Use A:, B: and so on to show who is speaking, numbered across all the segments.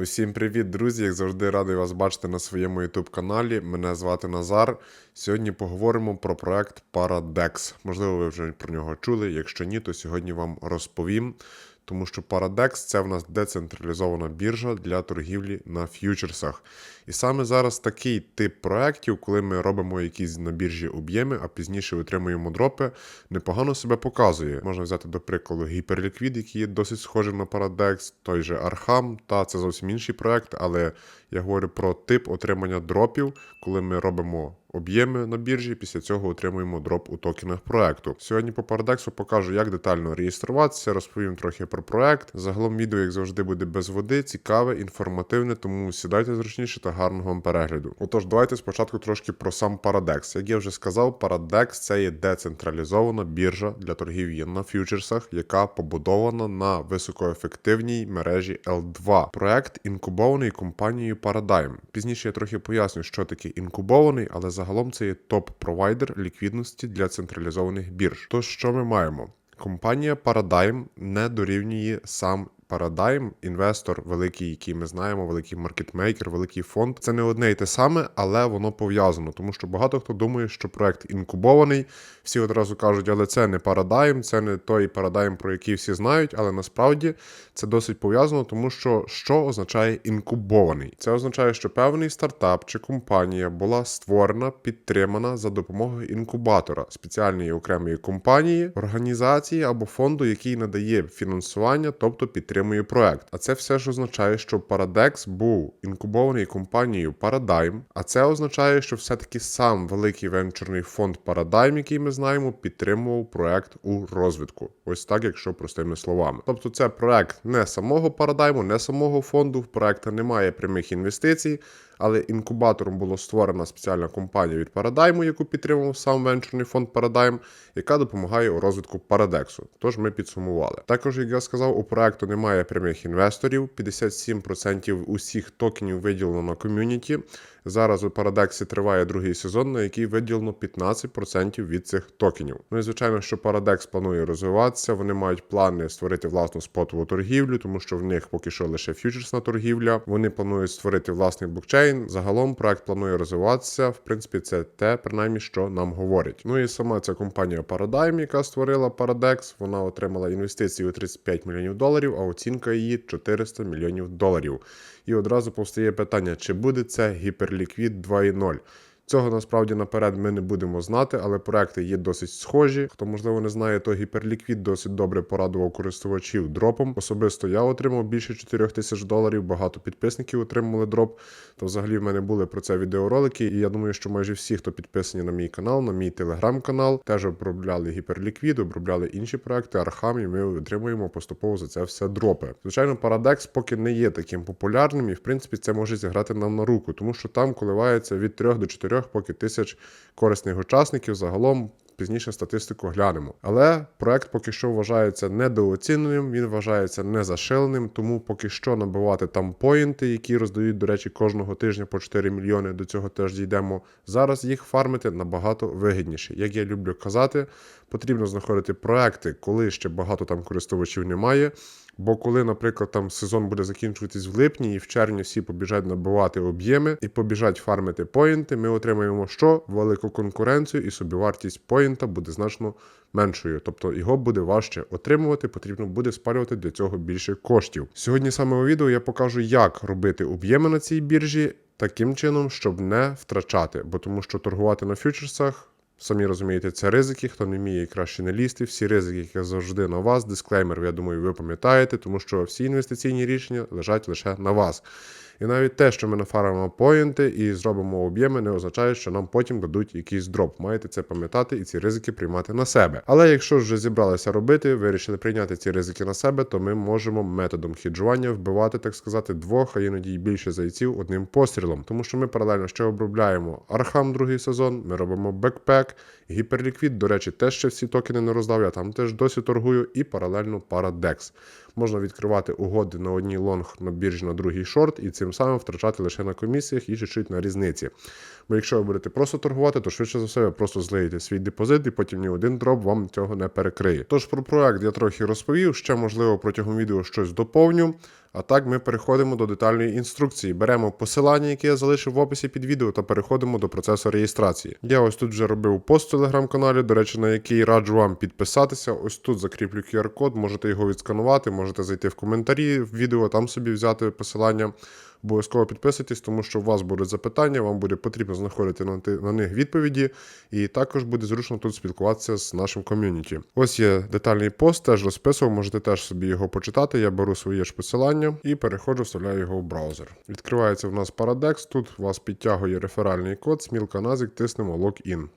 A: Усім привіт, друзі! Як завжди, радий вас бачити на своєму youtube каналі. Мене звати Назар. Сьогодні поговоримо про проект Paradex. Можливо, ви вже про нього чули. Якщо ні, то сьогодні вам розповім. Тому що Paradex це в нас децентралізована біржа для торгівлі на ф'ючерсах. І саме зараз такий тип проєктів, коли ми робимо якісь на біржі об'єми, а пізніше отримуємо дропи, непогано себе показує. Можна взяти до прикладу Hyperliquid, який є досить схожим на Paradex, той же Arham, та це зовсім інший проект, але я говорю про тип отримання дропів, коли ми робимо об'єми на біржі, після цього отримуємо дроп у токенах проекту. Сьогодні по Парадексу покажу, як детально реєструватися, розповім трохи про проект. Загалом відео, як завжди, буде без води, цікаве, інформативне, тому сідайте зручніше та гарного вам перегляду. Отож, давайте спочатку трошки про сам Paradex. Як я вже сказав, Paradex це є децентралізована біржа для торгівлі на ф'ючерсах, яка побудована на високоефективній мережі L2. Проект інкубований компанією Paradigm. Пізніше я трохи поясню, що таке інкубований, але загалом це є топ-провайдер ліквідності для централізованих бірж. Тож, що ми маємо? Компанія Paradigm не дорівнює сам Paradigm, інвестор великий, який ми знаємо, великий маркетмейкер, великий фонд. Це не одне і те саме, але воно пов'язано, тому що багато хто думає, що проект інкубований. Всі одразу кажуть, але це не Paradigm, це не той Paradigm, про який всі знають, але насправді це досить пов'язано, тому що що означає інкубований? Це означає, що певний стартап чи компанія була створена, підтримана за допомогою інкубатора, спеціальної окремої компанії, організації або фонду, який надає фінансування, тобто підтримує проект. А це все ж означає, що Paradex був інкубований компанією Paradigm, а це означає, що все-таки сам великий венчурний фонд Paradigm, який ми знаємо, підтримував проект у розвитку. Ось так, якщо простими словами. Тобто, це проект не самого Paradigm, не самого фонду. В проекта немає прямих інвестицій. Але інкубатором була створена спеціальна компанія від Paradigm, яку підтримував сам венчурний фонд Paradigm, яка допомагає у розвитку Парадексу. Тож ми підсумували. Також, як я сказав, у проекту немає прямих інвесторів. 57% усіх токенів виділено на ком'юніті. Зараз у Парадексі триває другий сезон, на який виділено 15% від цих токенів. Ну і звичайно, що Парадекс планує розвиватися. Вони мають плани створити власну спотову торгівлю, тому що в них поки що лише фьючерсна торгівля. Вони планують створити власний блокчейн. Загалом проект планує розвиватися. В принципі, це те, принаймні, що нам говорять. Ну і сама ця компанія Paradigm, яка створила Paradex, вона отримала інвестиції у 35 мільйонів доларів, а оцінка її 400 мільйонів доларів. І одразу повстає питання, чи буде це гіперліквід 2.0. Цього насправді наперед ми не будемо знати, але проекти є досить схожі. Хто можливо не знає, то гіперліквід досить добре порадував користувачів дропом. Особисто я отримав більше 4 тисяч доларів. Багато підписників отримали дроп. То взагалі в мене були про це відеоролики. І я думаю, що майже всі, хто підписані на мій канал, на мій телеграм-канал, теж обробляли гіперліквід, обробляли інші проекти, архам, і ми отримуємо поступово за це все дропи. Звичайно, Paradex поки не є таким популярним, і в принципі це може зіграти нам на руку, тому що там коливається від 3 до 4 поки тисяч корисних учасників. Загалом пізніше статистику глянемо. Але проект поки що вважається недооціненим, він вважається незашиленим, тому поки що набивати там поінти, які роздають, до речі, кожного тижня по 4 мільйони. До цього теж дійдемо. Зараз їх фармити набагато вигідніше. Як я люблю казати, потрібно знаходити проекти, коли ще багато там користувачів немає. Бо коли, наприклад, там сезон буде закінчуватись в липні, і в червні всі побіжать набивати об'єми і побіжать фармити поінти, ми отримаємо що? Велику конкуренцію, і собівартість поінта буде значно меншою. Тобто його буде важче отримувати, потрібно буде спалювати для цього більше коштів. Сьогодні саме у відео я покажу, як робити об'єми на цій біржі таким чином, щоб не втрачати, бо тому що торгувати на фьючерсах. Самі розумієте, це ризики, хто не вміє краще не лізти. Всі ризики, які завжди на вас. Дисклеймер, я думаю, ви пам'ятаєте, тому що всі інвестиційні рішення лежать лише на вас. І навіть те, що ми нафармимо поінти і зробимо об'єми, не означає, що нам потім дадуть якийсь дроп. Маєте це пам'ятати і ці ризики приймати на себе. Але якщо вже зібралися робити, вирішили прийняти ці ризики на себе, то ми можемо методом хіджування вбивати, так сказати, двох, а іноді й більше зайців одним пострілом. Тому що ми паралельно ще обробляємо Архам другий сезон, ми робимо бекпек, гіперліквід. До речі, теж ще всі токени не роздав, я там теж досі торгую, і паралельно Paradex. Можна відкривати угоди на одній лонг на біржі, на другій шорт, і цим самим втрачати лише на комісіях і чуть-чуть на різниці. Бо якщо ви будете просто торгувати, то швидше за все ви просто злиєте свій депозит, і потім ні один дроп вам цього не перекриє. Тож про проект я трохи розповів, ще можливо протягом відео щось доповню. А так ми переходимо до детальної інструкції. Беремо посилання, яке я залишив в описі під відео, та переходимо до процесу реєстрації. Я ось тут вже робив пост в телеграм-каналі, до речі, на який раджу вам підписатися. Ось тут закріплю QR-код, можете його відсканувати, можете зайти в коментарі в відео, там собі взяти посилання. Обов'язково підписуйтесь, тому що у вас будуть запитання, вам буде потрібно знаходити на, них відповіді, і також буде зручно тут спілкуватися з нашим ком'юніті. Ось є детальний пост, теж розписував, можете теж собі його почитати. Я беру своє ж посилання і переходжу, вставляю його в браузер. Відкривається в нас Paradex, тут вас підтягує реферальний код, смілка назик, тиснемо Login.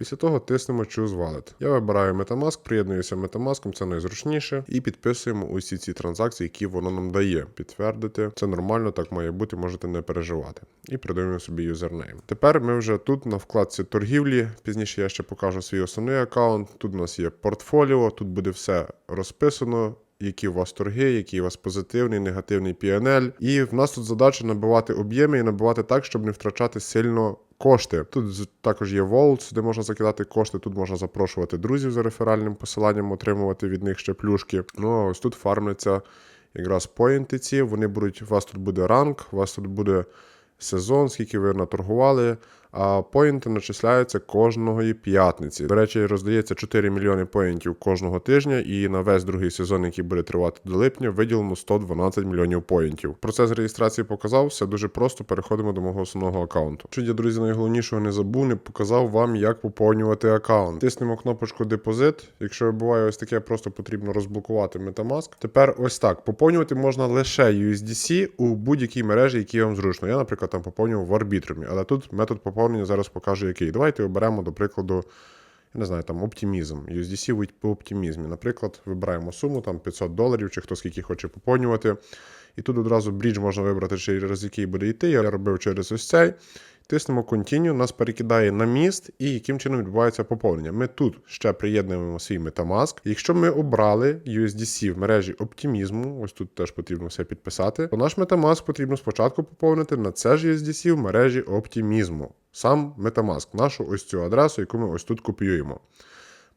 A: Після того тиснемо Choose Wallet. Я вибираю Metamask, приєднуюся Metamask, це найзручніше, і підписуємо усі ці транзакції, які воно нам дає. Підтвердити. Це нормально, так має бути, можете не переживати. І придаємо собі юзернейм. Тепер ми вже тут на вкладці торгівлі. Пізніше я ще покажу свій основний аккаунт. Тут у нас є портфоліо, тут буде все розписано. Які у вас торги, який у вас позитивний, негативний PNL. І в нас тут задача набивати об'єми і набивати так, щоб не втрачати сильно кошти. Тут також є Vaults, де можна закидати кошти. Тут можна запрошувати друзів за реферальним посиланням, отримувати від них ще плюшки. Ну а ось тут фармляться якраз поінти ці. Вони будуть. У вас тут буде ранг, у вас тут буде сезон, скільки ви наторгували. А поінти начисляються кожної п'ятниці. До речі, роздається 4 мільйони поінтів кожного тижня, і на весь другий сезон, який буде тривати до липня, виділено 112 мільйонів поінтів. Процес реєстрації показав, все дуже просто. Переходимо до мого основного аккаунту. Що я, друзі, найголовнішого не забув, не показав вам, як поповнювати аккаунт. Тиснемо кнопочку депозит. Якщо буває ось таке, просто потрібно розблокувати Metamask. Тепер ось так. Поповнювати можна лише USDC у будь-якій мережі, якій вам зручно. Я, наприклад, там поповнював в Арбітрумі, але тут метод поповнення зараз покажу який. Давайте оберемо, до прикладу. Я не знаю, там оптимізм, USDC по оптимізмі. Наприклад, вибираємо суму там 500 доларів, чи хто скільки хоче поповнювати. І тут одразу брідж можна вибрати, через який буде йти. Я робив через ось цей. Тиснемо Continue, нас перекидає на міст, і яким чином відбувається поповнення. Ми тут ще приєднуємо свій Metamask. Якщо ми обрали USDC в мережі оптимізму, ось тут теж потрібно все підписати, то наш Metamask потрібно спочатку поповнити на це ж USDC в мережі оптимізму. Сам Metamask, нашу ось цю адресу, яку ми ось тут копіюємо.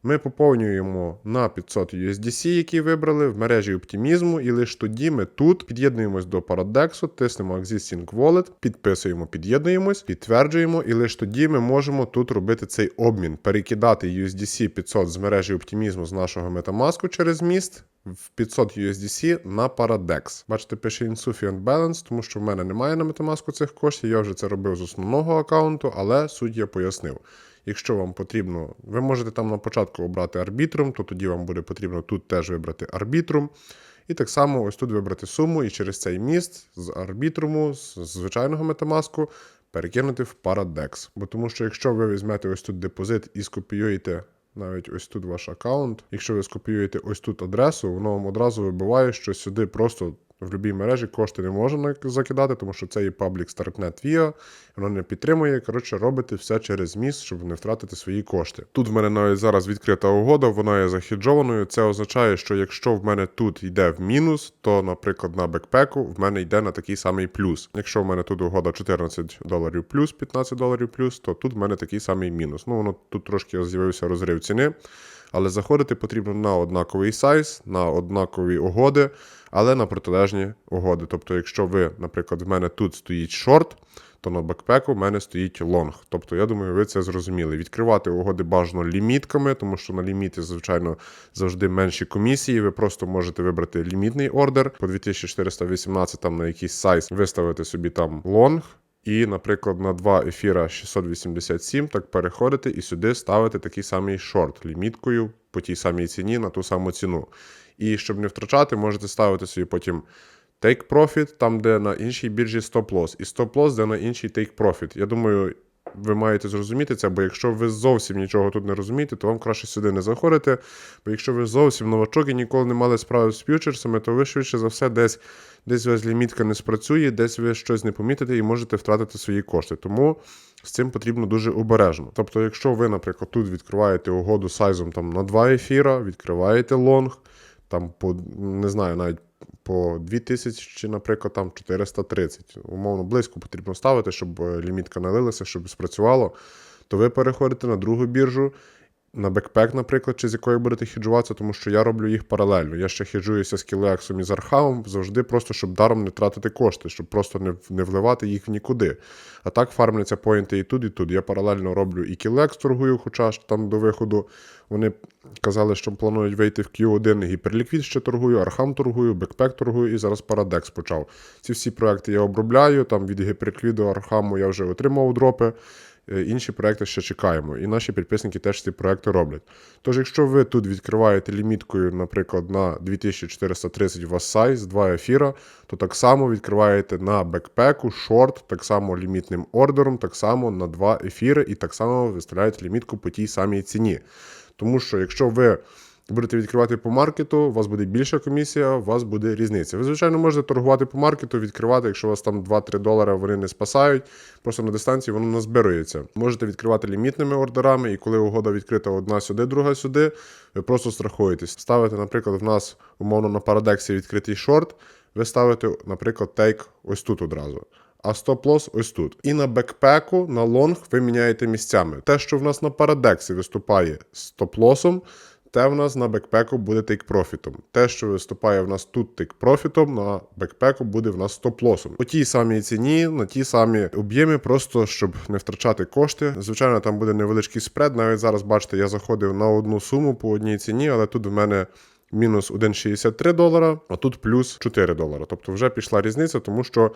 A: Ми поповнюємо на 500 USDC, які вибрали в мережі оптимізму, і лише тоді ми тут під'єднуємось до Paradex, тиснемо Existing Wallet, підписуємо, під'єднуємось, підтверджуємо, і лише тоді ми можемо тут робити цей обмін, перекидати USDC 500 з мережі оптимізму з нашого Metamask через міст в 500 USDC на Paradex. Бачите, пише Insufficient Balance, тому що в мене немає на Metamask цих коштів. Я вже це робив з основного аккаунту, але суть я пояснив. Якщо вам потрібно, ви можете там на початку обрати арбітрум, то тоді вам буде потрібно тут теж вибрати арбітрум. І так само ось тут вибрати суму і через цей міст з арбітруму, з звичайного метамаску, перекинути в Paradex. Бо тому що якщо ви візьмете ось тут депозит і скопіюєте навіть ось тут ваш аккаунт, якщо ви скопіюєте ось тут адресу, воно вам одразу вибиває, що сюди просто в будь-якій мережі кошти не можна закидати, тому що це є Public Startnet VIA, воно не підтримує. Коротше, робите все через міст, щоб не втратити свої кошти. Тут в мене навіть зараз відкрита угода, вона є захеджованою. Це означає, що якщо в мене тут йде в мінус, то, наприклад, на бекпеку в мене йде на такий самий плюс. Якщо в мене тут угода 14 доларів плюс, 15 доларів плюс, то тут в мене такий самий мінус. Ну, воно тут трошки з'явився розрив ціни. Але заходити потрібно на однаковий сайз, на однакові угоди, але на протилежні угоди. Тобто, якщо ви, наприклад, в мене тут стоїть шорт, то на бекпеку в мене стоїть лонг. Тобто, я думаю, ви це зрозуміли. Відкривати угоди бажано лімітками, тому що на ліміті, звичайно, завжди менші комісії. Ви просто можете вибрати лімітний ордер по 2418 там на якийсь сайз, виставити собі там лонг. І, наприклад, на два ефіра 687 так переходити і сюди ставити такий самий шорт ліміткою по тій самій ціні на ту саму ціну. І щоб не втрачати, можете ставити собі потім take profit, там, де на іншій біржі stop loss, і stop loss, де на іншій take profit. Я думаю, ви маєте зрозуміти це, бо якщо ви зовсім нічого тут не розумієте, то вам краще сюди не заходити. Бо якщо ви зовсім новачок і ніколи не мали справи з фьючерсами, то ви швидше за все десь десь у вас лімітка не спрацює, десь ви щось не помітите і можете втратити свої кошти. Тому з цим потрібно дуже обережно. Тобто, якщо ви, наприклад, тут відкриваєте угоду сайзом там на 2 ефіра, відкриваєте лонг, там по не знаю, навіть по 2000 чи, наприклад, там 430. Умовно близько потрібно ставити, щоб е, лімітка налилася, щоб спрацювало. То ви переходите на другу біржу. На бекпек, наприклад, чи з якою будете хеджуватися, тому що я роблю їх паралельно. Я ще хеджуюся з кілексом і з архавом завжди просто, щоб даром не тратити кошти, щоб просто не, не вливати їх в нікуди. А так фармляться поінти і тут, і тут. Я паралельно роблю і кілекс торгую, хоча ж там до виходу вони казали, що планують вийти в Q1, гіперліквід ще торгую, архам торгую, бекпек торгую і зараз Парадекс почав. Ці всі проекти я обробляю. Там від гіперліквіду, архаму я вже отримав дропи. Е, Інші проекти ще чекаємо, і наші підписники теж ці проекти роблять. Тож, якщо ви тут відкриваєте ліміткою, наприклад, на 2430 у вас сайз, 2 ефіра, то так само відкриваєте на бекпеку, шорт, так само лімітним ордером, так само на 2 ефіри, і так само виставляєте лімітку по тій самій ціні. Тому що якщо ви будете відкривати по маркету, у вас буде більша комісія, у вас буде різниця. Ви, звичайно, можете торгувати по маркету, відкривати, якщо у вас там 2-3 долари вони не спасають, просто на дистанції воно назбирується. Можете відкривати лімітними ордерами, і коли угода відкрита одна сюди, друга сюди, ви просто страхуєтесь. Ставите, наприклад, в нас умовно на парадексі відкритий шорт, ви ставите, наприклад, тейк ось тут одразу. А стоп-лос ось тут. І на бекпеку, на лонг ви міняєте місцями. Те, що в нас на парадексі виступає стоп-лосом, те в нас на бекпеку буде тейк-профітом. Те, що виступає в нас тут тейк-профітом, на бекпеку буде в нас стоп-лосом. По тій самій ціні, на ті самі об'єми, просто щоб не втрачати кошти. Звичайно, там буде невеличкий спред. Навіть зараз, бачите, я заходив на одну суму по одній ціні, але тут в мене. Мінус 1,63 долара, а тут плюс 4 долара. Тобто вже пішла різниця, тому що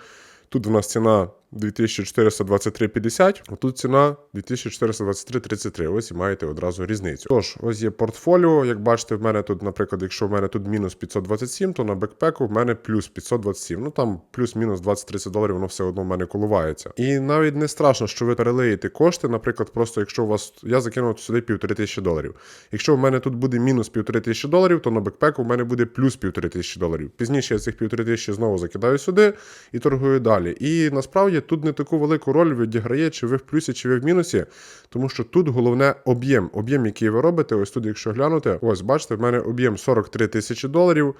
A: тут в нас ціна 2423,50, а тут ціна 2423,33. Ось і маєте одразу різницю. Тож, ось є портфоліо. Як бачите, в мене тут, наприклад, якщо в мене тут мінус 527, то на бекпеку в мене плюс 527. Ну там плюс-мінус 20-30 доларів, воно все одно в мене коливається. І навіть не страшно, що ви перелиєте кошти. Наприклад, просто якщо у вас я закинув сюди півтори тисячі доларів. Якщо в мене тут буде мінус півтори тисячі доларів, то на бекпеку в мене буде плюс півтори тисячі доларів. Пізніше я цих півтори тисячі знову закидаю сюди і торгую далі. І насправді тут не таку велику роль відіграє, чи ви в плюсі, чи ви в мінусі, тому що тут головне об'єм. Об'єм, який ви робите, ось тут, якщо глянути, ось бачите, в мене об'єм 43 тисячі доларів.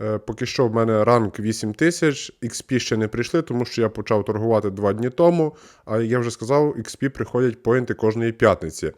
A: Е, Поки що в мене ранг 8 тисяч, XP ще не прийшли, тому що я почав торгувати два дні тому. А я вже сказав, XP приходять поінти кожної п'ятниці.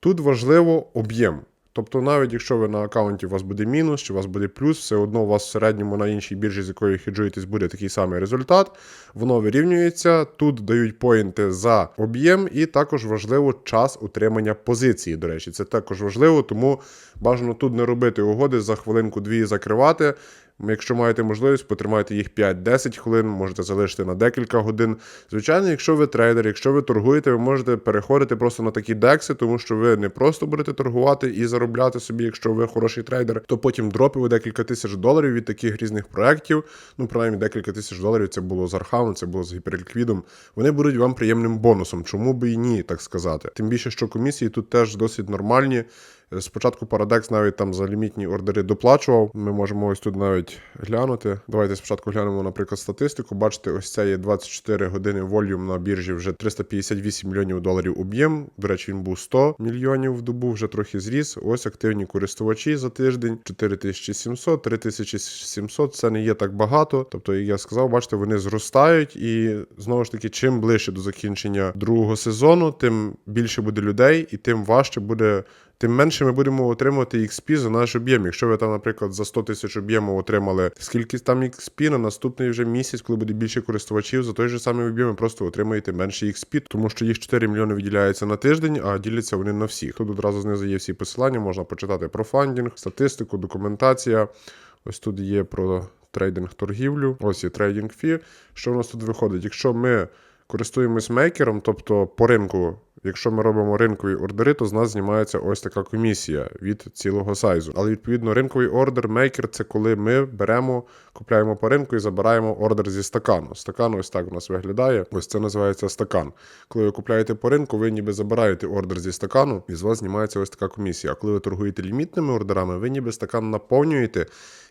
A: Тут важливо об'єм. Тобто, навіть якщо ви на аккаунті у вас буде мінус чи у вас буде плюс, все одно у вас в середньому на іншій біржі, з якою хеджуєтесь, буде такий самий результат. Воно вирівнюється. Тут дають поінти за об'єм, і також важливо час утримання позиції. До речі, це також важливо, тому бажано тут не робити угоди за хвилинку-дві закривати. Якщо маєте можливість, потримайте їх 5-10 хвилин, можете залишити на декілька годин. Звичайно, якщо ви трейдер, якщо ви торгуєте, ви можете переходити просто на такі декси, тому що ви не просто будете торгувати і заробляти собі, якщо ви хороший трейдер, то потім дропи декілька тисяч доларів від таких різних проєктів. Ну, принаймні, декілька тисяч доларів це було з архамом, це було з гіперліквідом. Вони будуть вам приємним бонусом. Чому би і ні, так сказати. Тим більше, що комісії тут теж досить нормальні. Спочатку Paradex навіть там за лімітні ордери доплачував. Ми можемо ось тут навіть глянути. Давайте спочатку глянемо, наприклад, статистику. Бачите, ось це є 24 години волюм на біржі, вже 358 мільйонів доларів об'єм. До речі, він був 100 мільйонів в добу, вже трохи зріс. Ось активні користувачі за тиждень 4700, 3700. Це не є так багато. Тобто, як я сказав, бачите, вони зростають, і знову ж таки, чим ближче до закінчення другого сезону, тим більше буде людей, і тим важче буде тим менше ми будемо отримувати XP за наш об'єм. Якщо ви там, наприклад, за 100 тисяч об'єму отримали скільки там XP, на наступний вже місяць, коли буде більше користувачів, за той же самий об'єм ви просто отримаєте менше XP, тому що їх 4 мільйони виділяється на тиждень, а діляться вони на всіх. Тут одразу знизу є всі посилання, можна почитати про фандінг, статистику, документація. Ось тут є про трейдинг торгівлю. Ось є трейдинг фі. Що в нас тут виходить? Якщо ми користуємось мейкером, тобто по ринку, якщо ми робимо ринкові ордери, то з нас знімається ось така комісія від цілого сайзу. Але відповідно ринковий ордер, мейкер це коли ми беремо, купляємо по ринку і забираємо ордер зі стакану. Стакан ось так у нас виглядає. Ось це називається стакан. Коли ви купляєте по ринку, ви ніби забираєте ордер зі стакану, і з вас знімається ось така комісія. А коли ви торгуєте лімітними ордерами, ви ніби стакан наповнюєте.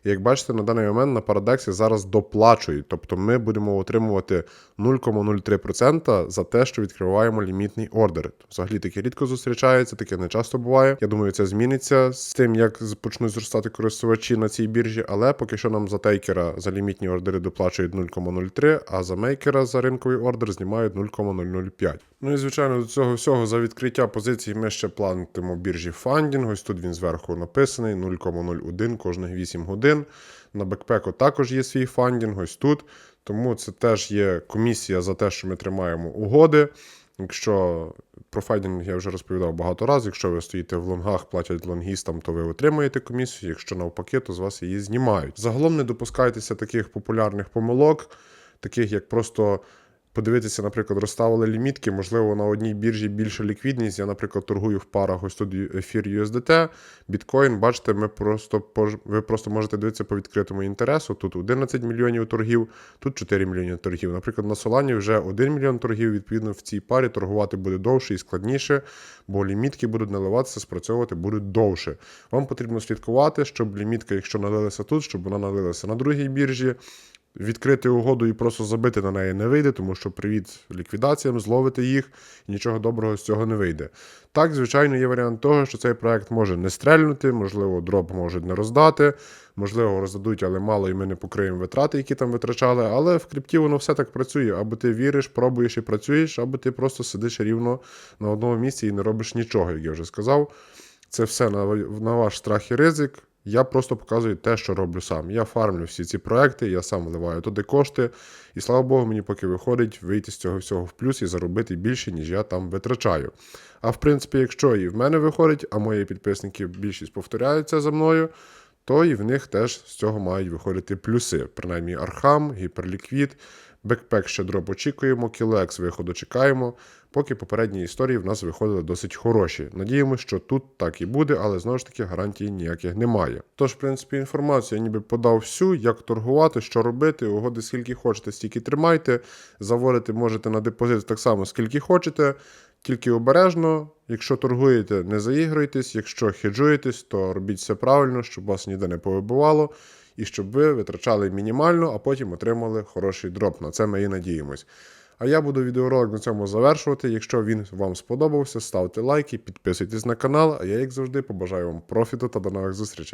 A: І як бачите, на даний момент на Парадексі зараз доплачують. Тобто ми будемо отримувати 0,03% за те, що відкриваємо лімітний ордер. Ордери. Взагалі таке рідко зустрічається, таке не часто буває. Я думаю, це зміниться з тим, як почнуть зростати користувачі на цій біржі, але поки що нам за тейкера за лімітні ордери доплачують 0,03, а за мейкера за ринковий ордер знімають 0,005. Ну і звичайно, до цього всього за відкриття позицій ми ще платимо біржі фандінг. Ось тут він зверху написаний 0,01 кожних 8 годин. На бекпеку також є свій фандінг, ось тут. Тому це теж є комісія за те, що ми тримаємо угоди. Якщо про файдинг я вже розповідав багато разів, якщо ви стоїте в лонгах, платять лонгістам, то ви отримуєте комісію. Якщо навпаки, то з вас її знімають. Загалом не допускайтеся таких популярних помилок, таких як просто. Подивитися, наприклад, розставили лімітки, можливо, на одній біржі більша ліквідність. Я, наприклад, торгую в парах ось тут ефір USDT, біткоін. Бачите, ми просто ви просто можете дивитися по відкритому інтересу. Тут 11 мільйонів торгів, тут 4 мільйони торгів. Наприклад, на Solana вже 1 мільйон торгів. Відповідно, в цій парі торгувати буде довше і складніше, бо лімітки будуть наливатися, спрацьовувати будуть довше. Вам потрібно слідкувати, щоб лімітка, якщо налилася тут, щоб вона налилася на другій біржі. Відкрити угоду і просто забити на неї не вийде, тому що привіт ліквідаціям, зловити їх, і нічого доброго з цього не вийде. Так, звичайно, є варіант того, що цей проект може не стрельнути, можливо, дроп можуть не роздати, можливо, роздадуть, але мало і ми не покриємо витрати, які там витрачали. Але в крипті воно все так працює. Або ти віриш, пробуєш і працюєш, або ти просто сидиш рівно на одному місці і не робиш нічого, як я вже сказав. Це все на ваш страх і ризик. Я просто показую те, що роблю сам. Я фармлю всі ці проекти, я сам вливаю туди кошти, і слава Богу, мені поки виходить вийти з цього всього в плюс і заробити більше, ніж я там витрачаю. А в принципі, якщо і в мене виходить, а мої підписники більшість повторяються за мною, то і в них теж з цього мають виходити плюси. Принаймні Архам, Гіперліквід, Бекпек ще дроп очікуємо, Кілекс виходу чекаємо. Поки попередні історії в нас виходили досить хороші. Надіємося, що тут так і буде, але знову ж таки гарантій ніяких немає. Тож, в принципі, інформацію я ніби подав всю, як торгувати, що робити, угоди скільки хочете, стільки тримайте. Заводити можете на депозит так само, скільки хочете. Тільки обережно, якщо торгуєте, не заігруйтесь, якщо хеджуєтесь, то робіть все правильно, щоб вас ніде не повибивало, і щоб ви витрачали мінімально, а потім отримали хороший дроп. На це ми і надіємось. А я буду відеоролик на цьому завершувати. Якщо він вам сподобався, ставте лайки, підписуйтесь на канал, а я, як завжди, побажаю вам профіту та до нових зустрічей.